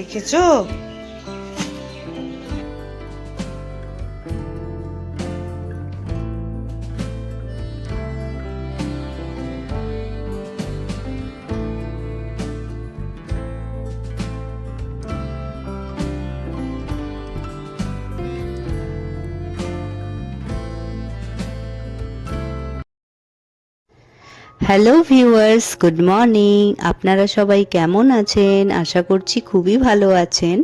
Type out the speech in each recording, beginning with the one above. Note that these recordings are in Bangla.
দেখেছ? হ্যালো ভিউয়ার্স গুড মর্নিং আপনারা সবাই কেমন আছেন? আশা করছি খুবই ভালো আছেন।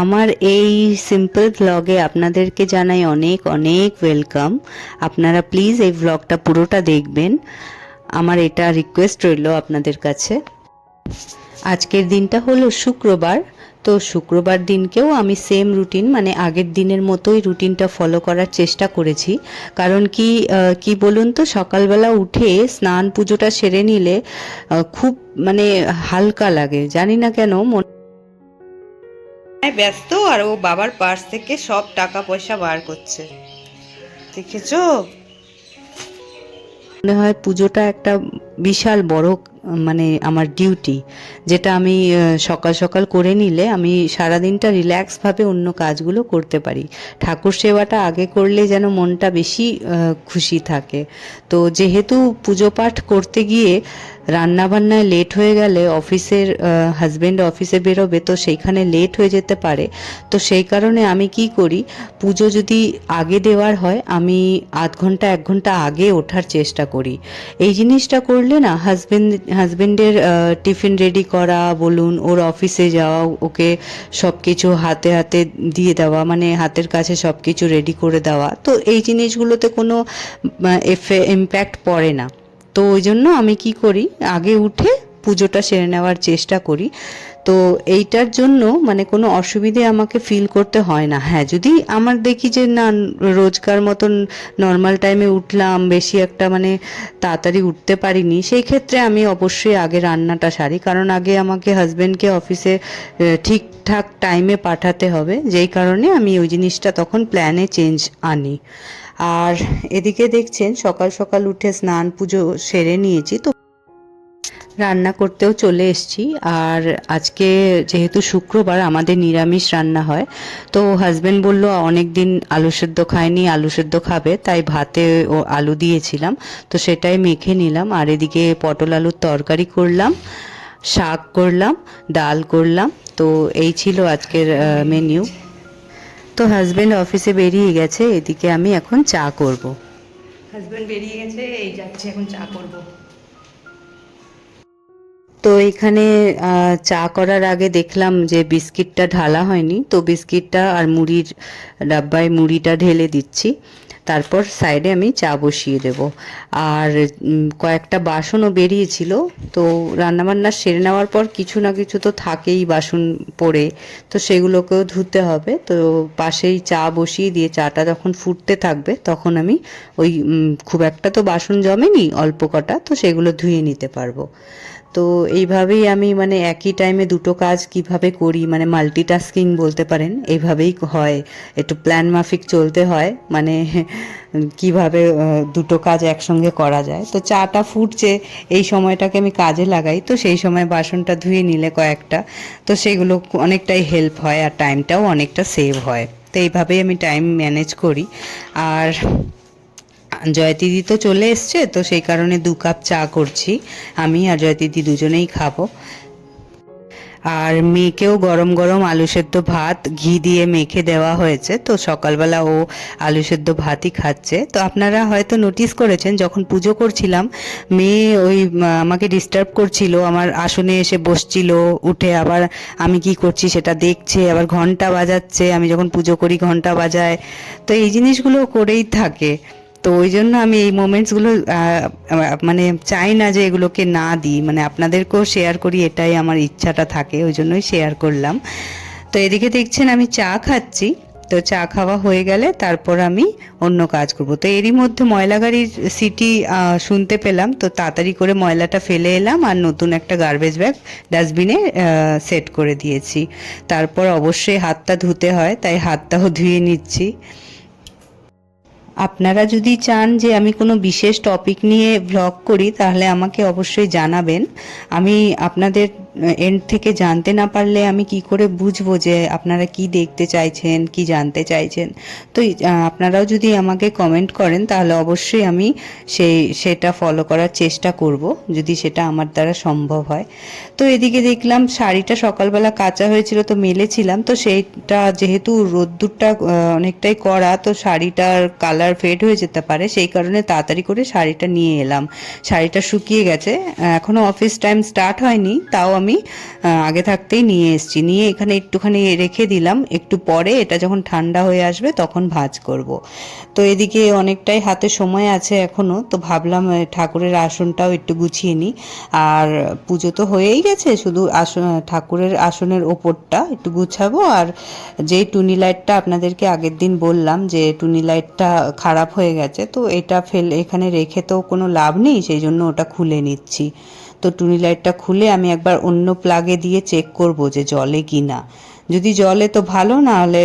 আমার এই সিম্পল ভ্লগে আপনাদেরকে জানাই অনেক অনেক ওয়েলকাম আপনারা প্লিজ এই ভ্লগটা পুরোটা দেখবেন। আমার এটা রিকোয়েস্ট রইল আপনাদের কাছে। আজকের দিনটা হলো শুক্রবার। তো শুক্রবার দিনকেও আমি সেম রুটিন মানে আগের দিনের মতোই রুটিনটা ফলো করার চেষ্টা করেছি। কারণ কি কি বলুন তো সকালবেলা উঠে স্নান পুজোটা সেরে নিলে খুব মানে হালকা লাগে। জানি না কেন মন হ্যাঁ, ব্যস্ত আর ও বাবার পার্স থেকে সব টাকা পয়সা বার করছে। দেখেছ? মনে হয় পুজোটা একটা বিশাল বড় মানে আমার ডিউটি যেটা আমি সকাল সকাল করে নিলে আমি সারাদিনটা রিল্যাক্সভাবে অন্য কাজগুলো করতে পারি। ঠাকুর সেবাটা আগে করলে যেন মনটা বেশি খুশি থাকে। তো যেহেতু পুজো পাঠ করতে গিয়ে রান্নাবান্নায় লেট হয়ে গেলে অফিসের হাজব্যান্ড অফিসে বেরোবে, তো সেইখানে লেট হয়ে যেতে পারে। তো সেই কারণে আমি কি করি, পুজো যদি আগে দেওয়ার হয়, আমি আধ ঘণ্টা, এক ঘণ্টা আগে ওঠার চেষ্টা করি। এই জিনিসটা করলে না হাজবেন্ড হাজবেন্ডের টিফিন রেডি করা, বলুন, ওর অফিসে যাওয়া, ওকে সব কিছু হাতে হাতে দিয়ে দেওয়া মানে হাতের কাছে সব কিছু রেডি করে দেওয়া, তো এই জিনিসগুলোতে কোনো এফে ইম্প্যাক্ট পড়ে না। তো ওই জন্য আমি কি করি, আগে উঠে পুজোটা সেরে নেওয়ার চেষ্টা করি। তো এইটার জন্য মানে কোনো অসুবিধে আমাকে ফিল করতে হয় না। হ্যাঁ যদি আমার দেখি যে না, রোজকার মতন নর্মাল টাইমে উঠলাম, বেশি একটা মানে তাড়াতাড়ি উঠতে পারিনি, সেই ক্ষেত্রে আমি অবশ্যই আগে রান্নাটা সারি। কারণ আগে আমাকে হাজব্যান্ডকে অফিসে ঠিকঠাক টাইমে পাঠাতে হবে। যেই কারণে আমি ওই জিনিসটা তখন প্ল্যানে চেঞ্জ আনি। আর এদিকে দেখছেন, সকাল সকাল উঠে স্নান পুজো সেরে নিয়েছি। তো রান্না করতেও চলে এসেছি। আর আজকে যেহেতু শুক্রবার আমাদের নিরামিষ রান্না হয়, তো হাজবেন্ড বলল, অনেক দিন আলু সেদ্ধ খায়নি, আলু সেদ্ধ খাবে। তাই ভাতে ও আলু দিয়েছিলাম, তো সেটাই মেখে নিলাম। আর এদিকে পটল আলুর তরকারি করলাম, শাক করলাম, ডাল করলাম, তো এই ছিল আজকের মেনিউ তো হাজব্যান্ড অফিসে বেরিয়ে গেছে, এদিকে আমি এখন চা করব। হাজব্যান্ড বেরিয়ে গেছে, এই যাচ্ছে, এখন চা করব। তো এখানে চা করার আগে দেখলাম যে বিস্কিটটা ঢালা হয়নি। তো বিস্কিটটা আর মুড়ির ডাব্বায় মুড়িটা ঢেলে দিচ্ছি। তারপর সাইডে আমি চা বসিয়ে দেব। আর কয়েকটা বাসনও বেরিয়েছিল। তো রান্নাবান্না সেরে নেওয়ার পর কিছু না কিছু তো থাকেই বাসন পড়ে। তো সেগুলোকেও ধুতে হবে। তো পাশেই চা বসিয়ে দিয়ে চাটা যখন ফুটতে থাকবে, তখন আমি ওই খুব একটা তো বাসন জমেনি, অল্প কটা, তো সেগুলো ধুয়ে নিতে পারব। তো এইভাবেই আমি মানে একই টাইমে দুটো কাজ কীভাবে করি মানে মাল্টিটাস্কিং বলতে পারেন, এইভাবেই হয়। একটু প্ল্যান মাফিক চলতে হয় মানে কীভাবে দুটো কাজ একসঙ্গে করা যায়। তো চাটা ফুটছে, এই সময়টাকে আমি কাজে লাগাই, তো সেই সময় বাসনটা ধুয়ে নিলে কয়েকটা, তো সেগুলো অনেকটাই হেল্প হয়, আর টাইমটাও অনেকটা সেভ হয়। তো এইভাবেই আমি টাইম ম্যানেজ করি। আর জয়তিদি তো চলে এসছে, তো সেই কারণে দু কাপ চা করছি। আমি আর জয়তিদি দুজনেই খাব। আর মেয়েকেও গরম গরম আলু সেদ্ধ ভাত ঘি দিয়ে মেখে দেওয়া হয়েছে, তো সকালবেলা ও আলু সেদ্ধ ভাতই খাচ্ছে। তো আপনারা হয়তো নোটিস করেছেন, যখন পুজো করছিলাম, মেয়ে ওই আমাকে ডিস্টার্ব করছিল, আমার আসনে এসে বসছিল, উঠে আবার আমি কি করছি সেটা দেখছে, আবার ঘণ্টা বাজাচ্ছে, আমি যখন পুজো করি ঘণ্টা বাজায়। তো এই জিনিসগুলো করেই থাকে। তো ওই জন্য আমি এই মোমেন্টসগুলো মানে চাই না যে এগুলোকে না দিই। মানে আপনাদেরকেও শেয়ার করি, এটাই আমার ইচ্ছাটা থাকে, ওই জন্যই শেয়ার করলাম। তো এদিকে দেখছেন আমি চা খাচ্ছি। তো চা খাওয়া হয়ে গেলে তারপর আমি অন্য কাজ করব। তো এরই মধ্যে ময়লা গাড়ির সিটি শুনতে পেলাম। তো তাড়াতাড়ি করে ময়লাটা ফেলে এলাম আর নতুন একটা গার্বেজ ব্যাগ ডাস্টবিনে সেট করে দিয়েছি। তারপর অবশ্যই হাতটা ধুতে হয়, তাই হাতটাও ধুয়ে নিচ্ছি। আপনারা যদি চান যে আমি কোনো বিশেষ টপিক নিয়ে ব্লগ করি, তাহলে আমাকে অবশ্যই জানাবেন। আমি আপনাদের এন্ড থেকে জানতে না পারলে আমি কি করে বুঝব যে আপনারা কি দেখতে চাইছেন, কি জানতে চাইছেন? তো আপনারাও যদি আমাকে কমেন্ট করেন, তাহলে অবশ্যই আমি সেই, সেটা ফলো করার চেষ্টা করব, যদি সেটা আমার দ্বারা সম্ভব হয়। তো এদিকে দেখলাম শাড়িটা সকালবেলা কাঁচা হয়েছিল তো মেলেছিলাম, তো সেইটা যেহেতু রোদ্দুরটা অনেকটাই করা তো শাড়িটার কালার ফেড হয়ে যেতে পারে, সেই কারণে তাড়াতাড়ি করে শাড়িটা নিয়ে এলাম। শাড়িটা শুকিয়ে গেছে এখনও অফিস টাইম স্টার্ট হয়নি, তাও আমি আগে থাকতেই নিয়ে এসেছি। নিয়ে এখানে একটুখানি রেখে দিলাম। একটু পরে এটা যখন ঠান্ডা হয়ে আসবে তখন ভাঁজ করব। তো এদিকে অনেকটাই হাতে সময় আছে এখনও, তো ভাবলাম ঠাকুরের আসনটাও একটু গুছিয়ে নিই। আর পুজো তো হয়েই গেছে, শুধু আসন ঠাকুরের আসনের ওপরটা একটু গুছাবো। আর যেই টুনি লাইটটা আপনাদেরকে আগের দিন বললাম যে টুনি লাইটটা খারাপ হয়ে গেছে, তো এটা ফেল, এখানে রেখে তো কোনো লাভ নেই, সেই জন্য ওটা খুলে নিচ্ছি। তো টুনি লাইটটা খুলে আমি একবার অন্য প্লাগে দিয়ে চেক করব যে জলে কি না যদি জলে তো ভালো, না হলে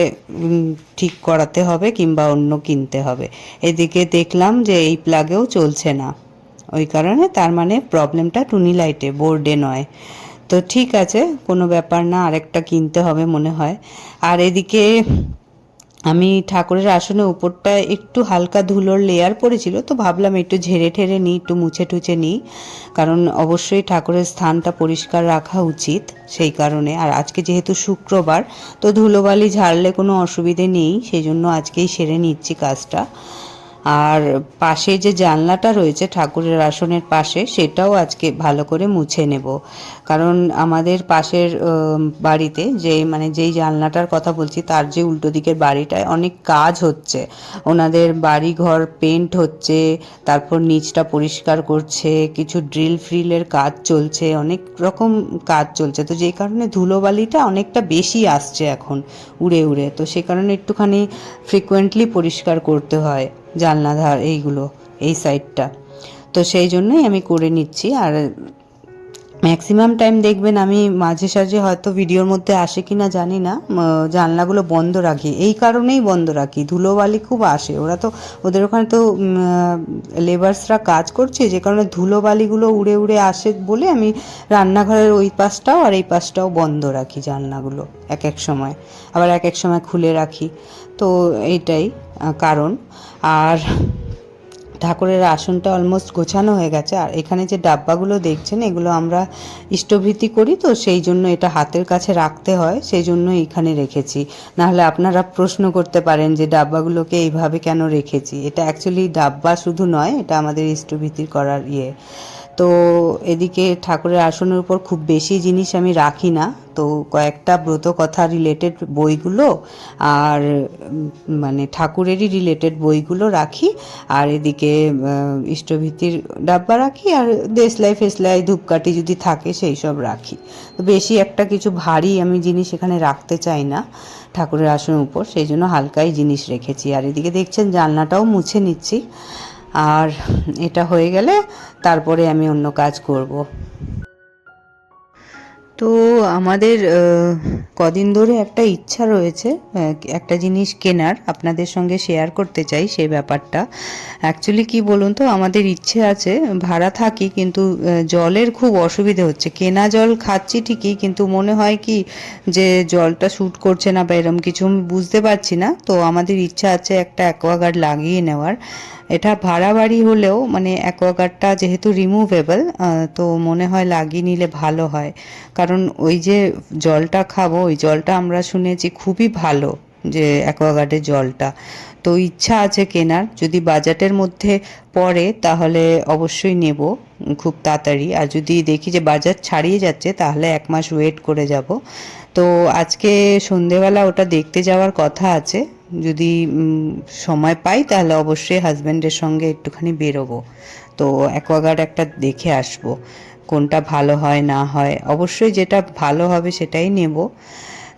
ঠিক করাতে হবে কিংবা অন্য কিনতে হবে। এদিকে দেখলাম যে এই প্লাগেও চলছে না। ওই কারণে তার মানে প্রবলেমটা টুনি লাইটে, বোর্ডে নয়। তো ঠিক আছে, কোনো ব্যাপার না, আরেকটা কিনতে হবে মনে হয়। আর এদিকে আমি ঠাকুরের আসনে উপরটা একটু হালকা ধুলোর লেয়ার পড়েছিল, তো ভাবলাম একটু ঝেড়ে ঠেড়ে নিই, একটু মুছে টুছে নিই, কারণ অবশ্যই ঠাকুরের স্থানটা পরিষ্কার রাখা উচিত সেই কারণে। আর আজকে যেহেতু শুক্রবার, তো ধুলোবালি ঝাড়লে কোনো অসুবিধে নেই, সেই জন্য আজকেই সেরে নিচ্ছি কাজটা। আর পাশে যে জানলাটা রয়েছে ঠাকুরের আসনের পাশে, সেটাও আজকে ভালো করে মুছে নেব। কারণ আমাদের পাশের বাড়িতে যে মানে যেই জানলাটার কথা বলছি, তার যে উল্টো দিকের বাড়িটায় অনেক কাজ হচ্ছে। ওনাদের বাড়ি ঘর পেন্ট হচ্ছে, তারপর নিচটা পরিষ্কার করছে, কিছু ড্রিল ফ্রিলের কাজ চলছে, অনেক রকম কাজ চলছে। তো যেই কারণে ধুলোবালিটা অনেকটা বেশি আসছে এখন, উড়ে উড়ে। তো সে কারণে একটুখানি ফ্রিকোয়েন্টলি পরিষ্কার করতে হয়। জানলা ধার এইগুলো, এই সাইডটা তো সেই জন্যই আমি করে নিচ্ছি। আর ম্যাক্সিমাম টাইম দেখবেন আমি মাঝে সাঝে হয়তো ভিডিওর মধ্যে আসে কি না জানি না। জানলাগুলো বন্ধ রাখি। এই কারণেই বন্ধ রাখি। ধুলোবালি খুব আসে। ওরা তো, ওদের ওখানে তো লেবার্সরা কাজ করছে। যে কারণে ধুলোবালিগুলো উড়ে উড়ে আসে বলে আমি রান্নাঘরের ওই পাশটাও আর এই পাশটাও বন্ধ রাখি জানলাগুলো এক এক সময়। আবার এক এক সময় খুলে রাখি। তো এইটাই। কারণ। আর ঠাকুরের আসনটা অলমোস্ট গোছানো হয়ে গেছে। আর এখানে যে ডাব্বাগুলো দেখছেন, এগুলো আমরা ইষ্টভৃতি করি তো, সেই জন্য এটা হাতের কাছে রাখতে হয়, সেই জন্য এখানে রেখেছি। নাহলে আপনারা প্রশ্ন করতে পারেন যে ডাব্বাগুলোকে এইভাবে কেন রেখেছি? এটা অ্যাকচুয়ালি ডাব্বা শুধু নয়, এটা আমাদের ইষ্টভৃতি করার ইয়ে। তো এদিকে ঠাকুরের আসনের উপর খুব বেশি জিনিস আমি রাখি না। তো কয়েকটা ব্রত কথা রিলেটেড বইগুলো আর মানে ঠাকুরেরই রিলেটেড বইগুলো রাখি। আর এদিকে ইষ্টভীতির ডাব্বা রাখি আর দেশলাই ফেসলাই ধূপকাঠি যদি থাকে সেই সব রাখি। তো বেশি একটা কিছু ভারী আমি জিনিস এখানে রাখতে চাই না ঠাকুরের আসনের উপর। সেই জন্য হালকাই জিনিস রেখেছি। আর এদিকে দেখছেন জানলাটাও মুছে নিচ্ছি। আর এটা হয়ে গেলে তারপরে আমি অন্য কাজ করব। তো আমাদের কদিন ধরে একটা ইচ্ছা রয়েছে একটা জিনিস কেনার, আপনাদের সঙ্গে শেয়ার করতে চাই সে ব্যাপারটা। অ্যাকচুয়ালি কি বলুন তো, আমাদের ইচ্ছে আছে, ভাড়া থাকি কিন্তু জলের খুব অসুবিধে হচ্ছে। কেনা জল খাচ্ছি ঠিকই, কিন্তু মনে হয় কি যে জলটা শ্যুট করছে না বা এরম কিছু, আমি বুঝতে পারছি না। তো আমাদের ইচ্ছা আছে একটা অ্যাকোয়াগার্ড লাগিয়ে নেওয়ার। এটা ভাড়া বাড়ি হলেও মানে অ্যাকোয়াগার্ডটা যেহেতু রিমুভেবল তো মনে হয় লাগিয়ে নিলে ভালো হয়। কারণ ওই যে জলটা খাব, ওই জলটা আমরা শুনেছি খুবই ভালো যে অ্যাকোয়াগার্ডের জলটা। তো ইচ্ছা আছে কেনার, যদি বাজেটের মধ্যে পড়ে তাহলে অবশ্যই নেব খুব তাড়াতাড়ি। আর যদি দেখি যে বাজার ছাড়িয়ে যাচ্ছে তাহলে এক মাস ওয়েট করে যাব। তো আজকে সন্ধেবেলা ওটা দেখতে যাওয়ার কথা আছে। যদি সময় পাই, তাহলে অবশ্যই হাজব্যান্ডের সঙ্গে একটুখানি বেরোবো। তো অ্যাকোয়াগার্ড একটা দেখে আসব, কোনটা ভালো হয়, না হয়। অবশ্যই যেটা ভালো হবে সেটাই নেব।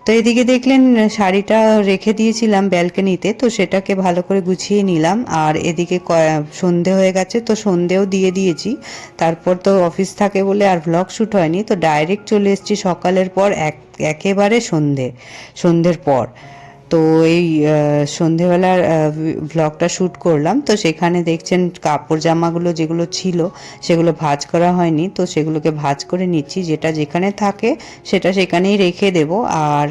তো এদিকে দেখলেন, শাড়িটা রেখে দিয়েছিলাম ব্যালকনিতে তো সেটাকে ভালো করে গুছিয়ে নিলাম। আর এদিকে সন্ধে হয়ে গেছে, তো সন্ধেও দিয়ে দিয়েছি। তারপর তো অফিস থাকে বলে আর ভ্লগ শ্যুট হয়নি, তো ডাইরেক্ট চলে এসেছি সকালের পর, এক, একেবারে সন্ধে সন্ধ্যের পর। তো এই সন্ধেবেলার ব্লগটা শ্যুট করলাম। তো সেখানে দেখছেন কাপড় জামাগুলো যেগুলো ছিল, সেগুলো ভাজ করা হয়নি। তো সেগুলোকে ভাজ করে নিচ্ছি, যেটা যেখানে থাকে সেটা সেখানেই রেখে দেব। আর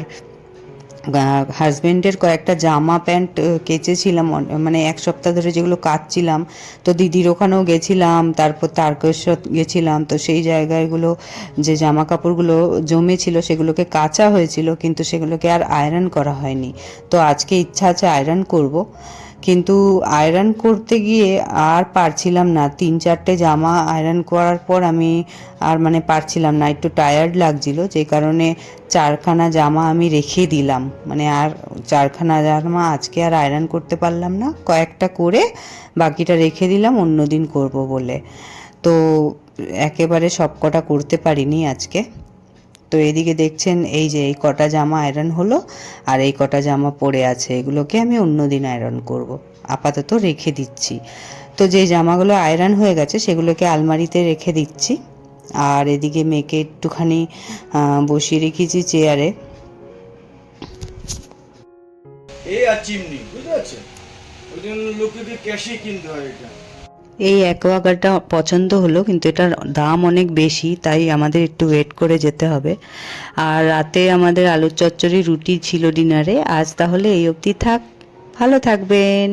হাজবেন্ডের কয়েকটা জামা প্যান্ট কেচেছিলাম মানে এক সপ্তাহ ধরে যেগুলো কাচছিলাম। তো দিদির ওখানেও গেছিলাম, তারপর তারকেশ্বর গেছিলাম। তো সেই জায়গাগুলো, যে জামা কাপড়গুলো জমেছিল, সেগুলোকে কাচা হয়েছিল, কিন্তু সেগুলোকে আর আয়রন করা হয়নি। তো আজকে ইচ্ছা আছে আয়রন করব। কিন্তু আয়রন করতে গিয়ে আর পারছিলাম না। তিন, চারটে জামা আয়রন করার পর আমি আর মানে পারছিলাম না, একটু টায়ার্ড লাগছিল। যে কারণে চারখানা জামা আমি রেখে দিলাম। মানে আর চারখানা জামা আজকে আর আয়রন করতে পারলাম না। কয়েকটা করে বাকিটা রেখে দিলাম, অন্য দিন করব বলে। তো একেবারে সব কটা করতে পারিনি আজকে। তো এদিকে দেখছেন এই যে এই কটা জামা আয়রন হলো আর এই কটা জামা পড়ে আছে, এগুলোকে আমি অন্য দিন আয়রন করব। আপাতত রেখে দিচ্ছি। তো যে জামাগুলো আয়রন হয়ে গেছে, সেগুলোকে আলমারিতে রেখে দিচ্ছি। আর এদিকে মেয়েকে একটুখানি বসিয়ে রেখেছি চেয়ারে এই আর চিমনি, বুঝতে পারছেন? ওই জন্য লোকেকে ক্যাশে কিনতে হয় এটা। এই অ্যাকোয়াগার্ডটা পছন্দ হলো, কিন্তু এটার দাম অনেক বেশি, তাই আমাদের একটু ওয়েট করে যেতে হবে। আর রাতে আমাদের আলুর চচ্চড়ি রুটি ছিল ডিনারে আজ তাহলে এই অবধি থাক। ভালো থাকবেন।